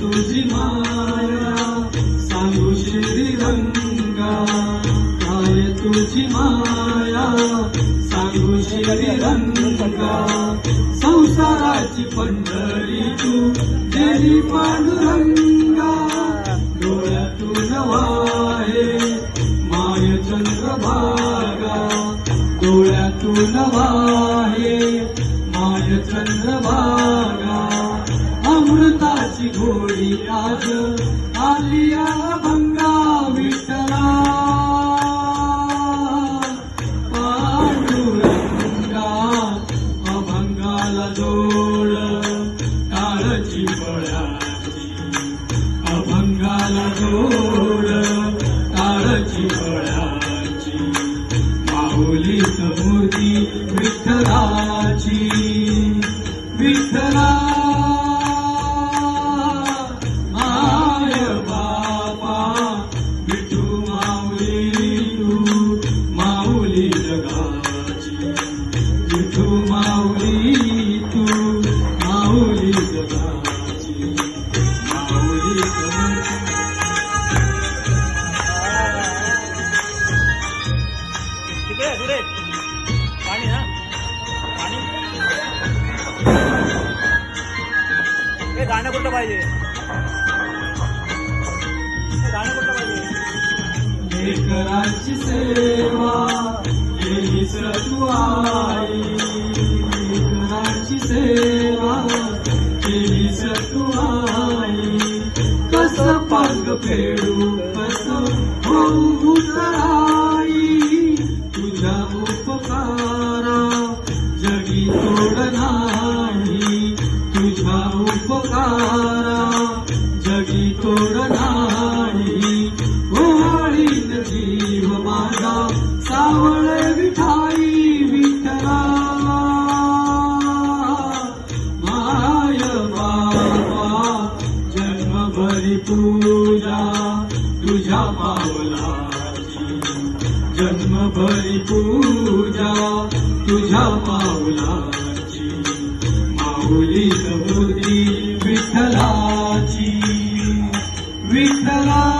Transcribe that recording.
तुझी माया सांगू श्री रंगा? तुझी माया सांगू श्रीरंगा संसाराची पंढरी तू देवी पांडुरंगा. डोळ्यातून वाहे माय चंद्रभागा. डोळ्यातून वाहे माय चंद्रभागा. अमृताची घोडी आज आलिया गोड काळची फळाची माऊली समूर्ती विठ्ठलाची विठ्ठला हे गाणं कुठलं पाहिजे? गाणं कुठलं पाहिजे? सेवा तू आई सेवा तू आई कस पांग फेडू कस होऊ जन्मभरी पूजा तुझ्या पावलाची. जन्मभरी पूजा तुझ्या पावलाची. माऊली समुद्री विठ्ठलाची. विठ्ठला!